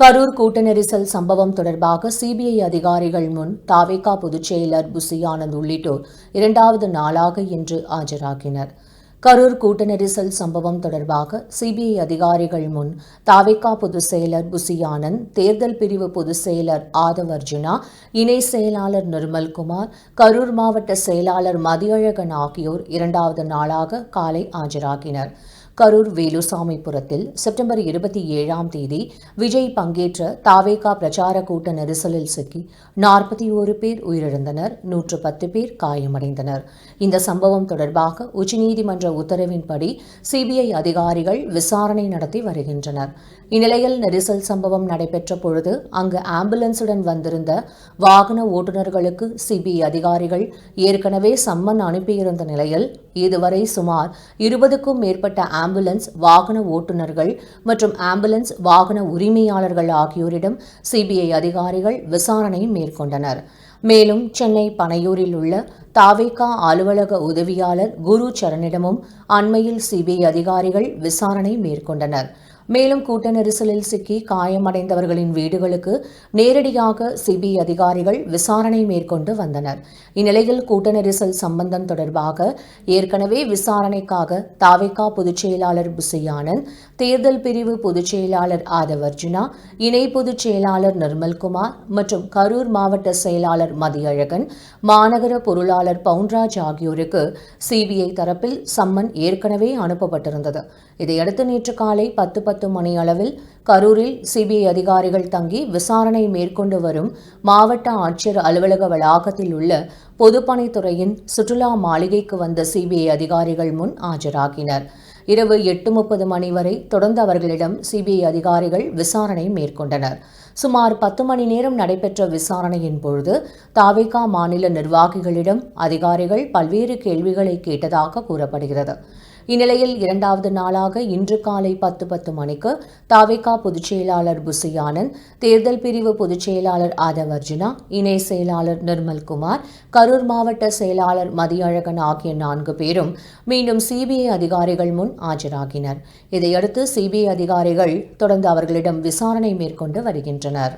கரூர் கூட்ட நெரிசல் சம்பவம் தொடர்பாக சிபிஐ அதிகாரிகள் முன் தாவேகா பொதுச் செயலர் புசி ஆனந்த் உள்ளிட்டோர் இரண்டாவது நாளாக இன்று ஆஜராகினர். கரூர் கூட்ட நெரிசல் சம்பவம் தொடர்பாக சிபிஐ அதிகாரிகள் முன் தாவேகா பொதுச் செயலர் புசி ஆனந்த் தேர்தல் பிரிவு பொதுச் செயலர் ஆதவ் அர்ஜுனா இணை செயலாளர் நிர்மல்குமார் கரூர் மாவட்ட செயலாளர் மதியழகன் ஆகியோர் இரண்டாவது நாளாக காலை ஆஜராகினர். கரூர் வேலுசாமிபுரத்தில் செப்டம்பர் இருபத்தி ஏழாம் தேதி விஜய் பங்கேற்ற தாவேகா பிரச்சார கூட்ட நெரிசலில் சிக்கி நாற்பத்தி ஓரு பேர் உயிரிழந்தனர் நூற்று பத்து பேர் காயமடைந்தனர். இந்த சம்பவம் தொடர்பாக உச்சநீதிமன்ற உத்தரவின்படி சிபிஐ அதிகாரிகள் விசாரணை நடத்தி வருகின்றனர். இந்நிலையில் நெரிசல் சம்பவம் நடைபெற்ற பொழுது அங்கு ஆம்புலன்ஸுடன் வந்திருந்த வாகன ஓட்டுநர்களுக்கு சிபிஐ அதிகாரிகள் ஏற்கனவே சம்மன் அனுப்பியிருந்த நிலையில் இதுவரை சுமார் இருபதுக்கும் மேற்பட்ட ஆம்புலன்ஸ் வாகன ஓட்டுநர்கள் மற்றும் ஆம்புலன்ஸ் வாகன உரிமையாளர்கள் ஆகியோரிடம் சிபிஐ அதிகாரிகள் விசாரணை மேற்கொண்டனர். மேலும் சென்னை பனையூரில் உள்ள தாவேகா அலுவலக உதவியாளர் குரு சரணிடமும் அண்மையில் சிபிஐ அதிகாரிகள் விசாரணை மேற்கொண்டனர். மேலும் கூட்ட நெரிசலில் சிக்கி காயமடைந்தவர்களின் வீடுகளுக்கு நேரடியாக சிபிஐ அதிகாரிகள் விசாரணை மேற்கொண்டு வந்தனர். இந்நிலையில் கூட்ட நெரிசல் சம்பந்தம் தொடர்பாக ஏற்கனவே விசாரணைக்காக தாவேகா பொதுச் செயலாளர் புசியானந்த் தேர்தல் பிரிவு பொதுச் செயலாளர் இணை பொதுச் செயலாளர் நிர்மல்குமார் மற்றும் கரூர் மாவட்ட செயலாளர் மதியழகன் மாநகர பொருளாளர் பவுன்ராஜ் ஆகியோருக்கு சிபிஐ தரப்பில் சம்மன் ஏற்கனவே அனுப்பப்பட்டிருந்தது. இதையடுத்து நேற்று காலை பத்து பத்து பத்து மணி அளவில் கரூரில் சிபிஐ அதிகாரிகள் தங்கி விசாரணை மேற்கொண்டு வரும் மாவட்ட ஆட்சியர் அலுவலக வளாகத்தில் உள்ள பொதுப்பணித்துறையின் சுற்றுலா மாளிகைக்கு வந்த சிபிஐ அதிகாரிகள் முன் ஆஜராகினர். இரவு எட்டு முப்பது மணி வரை தொடர்ந்து அவர்களிடம் சிபிஐ அதிகாரிகள் விசாரணை மேற்கொண்டனர். சுமார் பத்து மணி நேரம் நடைபெற்ற விசாரணையின் பொழுது தாவேகா மாநில நிர்வாகிகளிடம் அதிகாரிகள் பல்வேறு கேள்விகளை கேட்டதாக கூறப்படுகிறது. இந்நிலையில் இரண்டாவது நாளாக இன்று காலை பத்து பத்து மணிக்கு தாவேகா பொதுச் செயலாளர் புசி ஆனந்த் தேர்தல் பிரிவு பொதுச் செயலாளர் ஆதவ் அர்ஜுனா இணை செயலாளர் நிர்மல்குமார் கரூர் மாவட்ட செயலாளர் மதியழகன் ஆகிய நான்கு பேரும் மீண்டும் சிபிஐ அதிகாரிகள் முன் ஆஜராகினர். இதையடுத்து சிபிஐ அதிகாரிகள் தொடர்ந்து அவர்களிடம் விசாரணை மேற்கொண்டு வருகின்றனர்.